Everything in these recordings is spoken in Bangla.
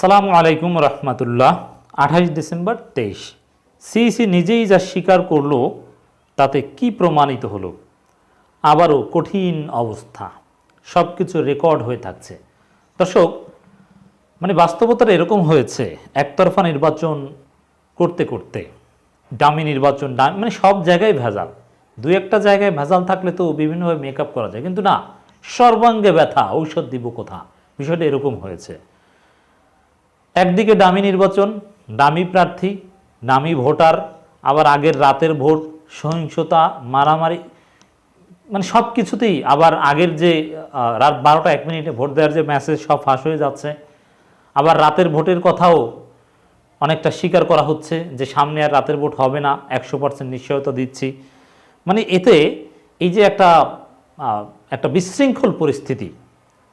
আসসালামু আলাইকুম রহমতুল্লাহ, আঠাশ ডিসেম্বর তেইশ। সিইসি নিজেই যা স্বীকার করল, তাতে কি প্রমাণিত হলো? আবারও কঠিন অবস্থা। সব কিছু রেকর্ড হয়ে থাকছে। দর্শক মানে বাস্তবতাটা এরকম হয়েছে, একতরফা নির্বাচন করতে করতে। দামি নির্বাচন, দামি মানে সব জায়গায় ভেজাল। দু একটা জায়গায় ভেজাল থাকলে তো বিভিন্নভাবে মেকআপ করা যায়। কিন্তু না, সর্বাঙ্গে ব্যথা, ঔষধ দিব কোথা? বিষয়টা এরকম হয়েছে। একদিকে দামি নির্বাচন, দামি প্রার্থী, দামি ভোটার, আবার আগের রাতের ভোট, সহিংসতা, মারামারি মানে সব কিছুতেই আবার আগের যে রাত বারোটা এক মিনিটে ভোট দেওয়ার যে মেসেজ সব ফাঁস হয়ে যাচ্ছে। আবার রাতের ভোটের কথাও অনেকটা স্বীকার করা হচ্ছে যে সামনে আর রাতের ভোট হবে না, একশো পার্সেন্ট নিশ্চয়তা দিচ্ছি। মানে এতে এই যে একটা একটা বিশৃঙ্খল পরিস্থিতি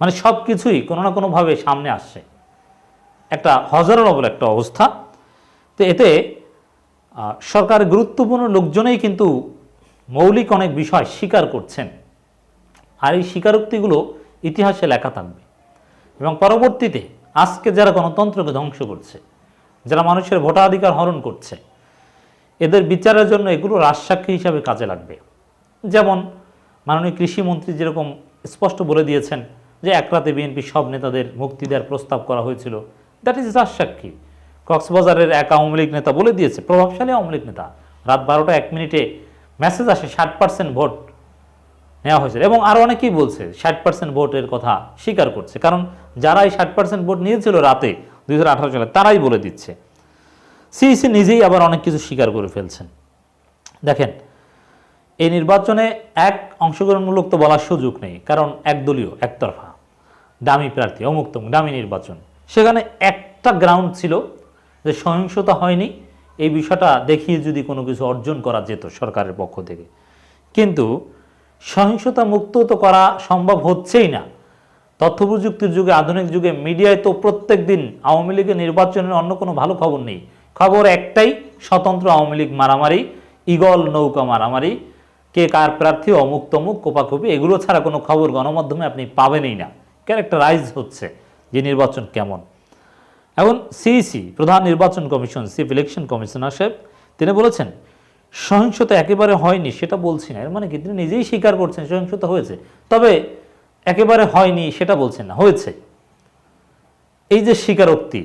মানে সব কিছুই কোনো না কোনোভাবে সামনে আসছে। একটা হজরনবল একটা অবস্থা। তো এতে সরকার গুরুত্বপূর্ণ লোকজনেই কিন্তু মৌলিক অনেক বিষয় স্বীকার করছেন। আর এই স্বীকারোক্তিগুলো ইতিহাসে লেখা থাকবে। এবং পরবর্তীতে আজকে যারা গণতন্ত্রকে ধ্বংস করছে, যারা মানুষের ভোটাধিকার হরণ করছে, এদের বিচারের জন্য এগুলো রাজসাক্ষী হিসাবে কাজে লাগবে। যেমন মাননীয় কৃষিমন্ত্রী যেরকম স্পষ্ট বলে দিয়েছেন যে, এক রাতে বিএনপি সব নেতাদের মুক্তি দেওয়ার প্রস্তাব করা হয়েছিল। দ্যাট ইজ রাজসাক্ষী কক্সবাজারের এক আওয়ামী লীগ নেতা বলে দিয়েছে, প্রভাবশালী আওয়ামী লীগ নেতা। রাত বারোটা এক মিনিটে মেসেজ আসে, ষাট পার্সেন্ট ভোট নেওয়া হয়েছে। এবং আরও অনেকেই বলছে, ষাট পার্সেন্ট ভোটের কথা স্বীকার করছে। কারণ যারা এই ষাট পার্সেন্ট ভোট নিয়েছিল রাতে, দুই হাজার আঠারো সালে, তারাই বলে দিচ্ছে। সিইসি নিজেই আবার অনেক কিছু স্বীকার করে ফেলছেন। দেখেন, এই নির্বাচনে এক অংশগ্রহণমূলক তো বলার সুযোগ নেই, কারণ একদলীয়, একতরফা। দামি প্রার্থী অমুক্ত দামি নির্বাচন। সেখানে একটা গ্রাউন্ড ছিল যে সহিংসতা হয়নি। এই বিষয়টা দেখিয়ে যদি কোনো কিছু অর্জন করা যেত সরকারের পক্ষ থেকে। কিন্তু সহিংসতা মুক্ত তো করা সম্ভব হচ্ছেই না। তথ্য প্রযুক্তির যুগে, আধুনিক যুগে, মিডিয়ায় তো প্রত্যেক দিন আওয়ামী লীগের নির্বাচনের অন্য কোনো ভালো খবর নেই। খবর একটাই, স্বতন্ত্র আওয়ামী লীগ মারামারি ইগল নৌকা মারামারি, কে কার প্রার্থী, অমুক তমুক, কোপাকুপি, এগুলো ছাড়া কোনো খবর গণমাধ্যমে আপনি পাবেনই না। ক্যারেক্টারাইজ হচ্ছে। যে নির্বাচন কেমন? এখন সিইসি প্রধান নির্বাচন কমিশন চিফ ইলেকশন কমিশনার সাহেব, তিনি বলেছেন, সহিংসতা একেবারে হয়নি, সেটা বলছি না। এর মানে কি? তিনি নিজেই স্বীকার করছেন, সহিংসতা হয়েছে। তবে একেবারে হয়নি, সেটা বলছেন না, হয়েছে। এই যে স্বীকারোক্তি,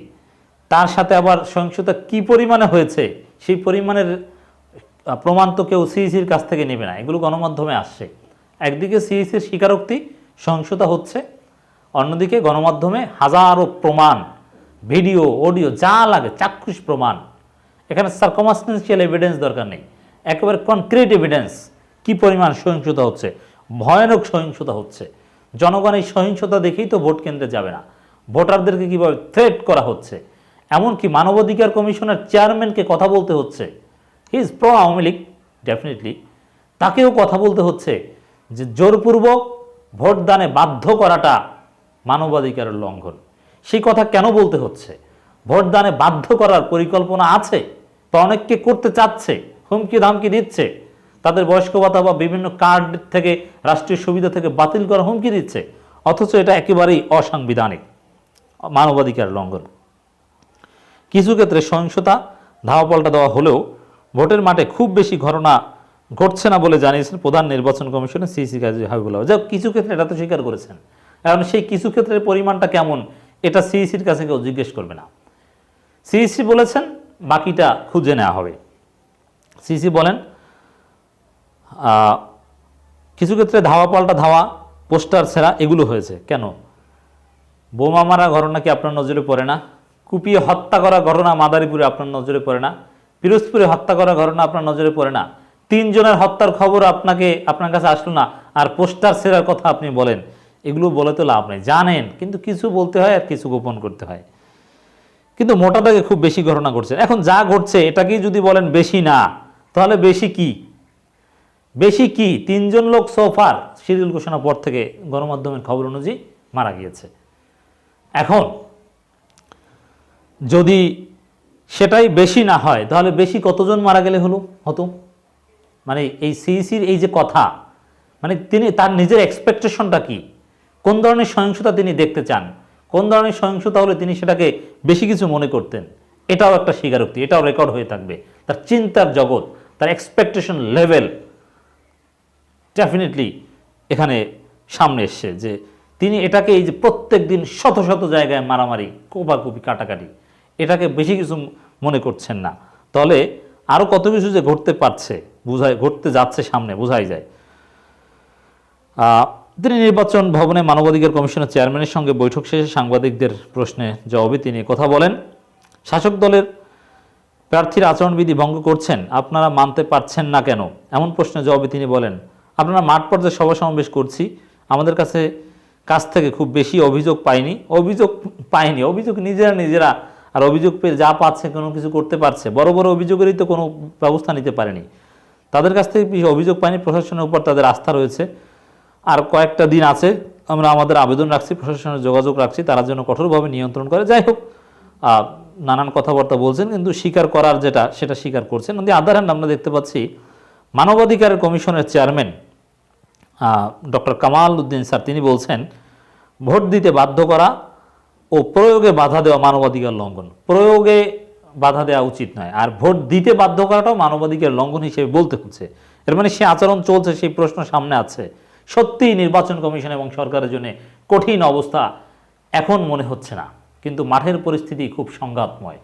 তার সাথে আবার সহিংসতা কি পরিমাণে হয়েছে, সেই পরিমাণের প্রমাণ তো কেউ সিইসির কাছ থেকে নেবে না, এগুলো গণমাধ্যমে আসছে। একদিকে সিইসির স্বীকারোক্তি, সহিংসতা হচ্ছে অন্যদিকে গণমাধ্যমে হাজারো প্রমাণ, ভিডিও, অডিও, যা লাগে, চাক্ষুষ প্রমাণ। এখানে সার্কমাস্টেন্সিয়াল এভিডেন্স দরকার নেই। একেবারে কনক্রিট এভিডেন্স কি পরিমাণ সহিংসতা হচ্ছে? ভয়ানক সহিংসতা হচ্ছে। জনগণ এই সহিংসতা দেখেই তো ভোট কেন্দ্রে যাবে না। ভোটারদেরকে কীভাবে থ্রেট করা হচ্ছে? এমনকি মানবাধিকার কমিশনের চেয়ারম্যানকে কথা বলতে হচ্ছে। He is pro Awami League definitely তাকেও কথা বলতে হচ্ছে যে জোরপূর্বক ভোটদানে বাধ্য করাটা মানবাধিকারের লঙ্ঘন। সেই কথা কেন বলতে হচ্ছে? ভোটদানে বাধ্য করার পরিকল্পনা আছে? বা অনেককে করতে চাচ্ছে? হুমকি ধামকি দিচ্ছে? তাদের বয়স্ক ভাতা বা বিভিন্ন কার্ড থেকে, রাষ্ট্রীয় সুবিধা থেকে বাতিল করা হুমকি দিচ্ছে? অথচ এটা একেবারেই অসাংবিধানিক। মানবাধিকার লঙ্ঘন। কিছু ক্ষেত্রে সহিংসতা, ধাওয়া পাল্টা দেওয়া হলেও ভোটের মাঠে খুব বেশি ঘটনা ঘটছে না বলে জানিয়েছেন প্রধান নির্বাচন কমিশনের সিসি কাজী হাবিবুল্লাহ। যা কিছু ক্ষেত্রে এটা তো স্বীকার করেছেন। এখন সেই কিছু ক্ষেত্রের পরিমাণটা কেমন, এটা সিইসির কাছে কেউ জিজ্ঞেস করবে না। সিইসি বলেছেন বাকিটা খুঁজে নেওয়া হবে। সিইসি বলেন কিছু ক্ষেত্রে ধাওয়া পাল্টা ধাওয়া, পোস্টার ছেঁড়া, এগুলো হয়েছে। কেন? বোমা মারা ঘটনা কি আপনার নজরে পড়ে না? কুপিয়ে হত্যা করা ঘটনা মাদারীপুরে আপনার নজরে পড়ে না? পিরোজপুরে হত্যা করা ঘটনা আপনার নজরে পড়ে না? তিনজনের হত্যার খবর আপনাকে, আপনার কাছে আসলো না? আর পোস্টার ছেঁড়ার কথা আপনি বলেন। এগুলো বলে তো লাভ নেই। জানেন, কিন্তু কিছু বলতে হয় আর কিছু গোপন করতে হয়। কিন্তু মোটা দাগে খুব বেশি ঘটনা ঘটছে। এখন যা ঘটছে, এটাকেই যদি বলেন বেশি না, তাহলে বেশি কি? বেশি কি? তিনজন লোক সোফার শিডিউল ঘোষণার পর থেকে গণমাধ্যমের খবর অনুযায়ী মারা গিয়েছে। এখন যদি সেটাই বেশি না হয়, তাহলে বেশি কতজন মারা গেলে হলো, হতো? মানে এই সিইসির এই যে কথা মানে তিনি তার নিজের এক্সপেকটেশনটা কি? কোন ধরনের সহিংসতা তিনি দেখতে চান? কোন ধরনের সহিংসতা হলে তিনি সেটাকে বেশি কিছু মনে করতেন? এটাও একটা স্বীকারোক্তি, এটাও রেকর্ড হয়ে থাকবে। তার চিন্তার জগৎ, তার এক্সপেকটেশন লেভেল ডেফিনেটলি এখানে সামনে এসছে যে তিনি এটাকে এই যে প্রত্যেক দিন শত শত জায়গায় মারামারি, কোপাকুপি, কাটাকাটি, এটাকে বেশি কিছু মনে করছেন না। তাহলে আরও কত কিছু যে ঘটতে পারছে, বোঝায়, ঘটতে যাচ্ছে সামনে, বোঝাই যায়। তিনি নির্বাচন ভবনে মানবাধিকার কমিশনের চেয়ারম্যানের সঙ্গে বৈঠক শেষে সাংবাদিকদের প্রশ্নে জবাবে তিনি কথা বলেন, শাসক দলের প্রার্থীর আচরণবিধি ভঙ্গ করছেন, আপনারা মানতে পারছেন না কেন? এমন প্রশ্নের জবাবে তিনি বলেন, আপনারা মাঠ পর্যায়ে সভা সমাবেশ করছি, আমাদের কাছে কাছ থেকে খুব বেশি অভিযোগ পাইনি অভিযোগ পাইনি, অভিযোগ নিজেরা নিজেরা, আর অভিযোগ পেয়ে যা পাচ্ছে কোনো কিছু করতে পারছে, বড় বড় অভিযোগেরই তো কোনো ব্যবস্থা নিতে পারেনি। তাদের কাছ থেকে অভিযোগ পাইনি, প্রশাসনের উপর তাদের আস্থা রয়েছে। আর কয়েকটা দিন আছে, আমরা আমাদের আবেদন রাখছি, প্রশাসনের যোগাযোগ রাখছি, তারা যেন কঠোরভাবে নিয়ন্ত্রণ করে। যাই হোক নানান কথাবার্তা বলছেন, কিন্তু স্বীকার করার যেটা, সেটা স্বীকার করছেন। কিন্তু আদার হ্যান্ড আমরা দেখতে পাচ্ছি, মানবাধিকার কমিশনের chairman doctor Kamal Uddin sir, তিনি বলছেন, ভোট দিতে বাধ্য করা ও প্রয়োগে বাধা দেওয়া মানবাধিকার লঙ্ঘন। প্রয়োগে বাধা দেওয়া উচিত নয়, আর ভোট দিতে বাধ্য করাটাও মানবাধিকার লঙ্ঘন হিসেবে বলতে হচ্ছে। এর মানে সে আচরণ চলছে, সেই প্রশ্ন সামনে আছে। সত্যিই নির্বাচন কমিশন এবং সরকারের জন্য কঠিন অবস্থা এখন মনে হচ্ছে না। কিন্তু মাঠের পরিস্থিতি খুব সংঘাতময়।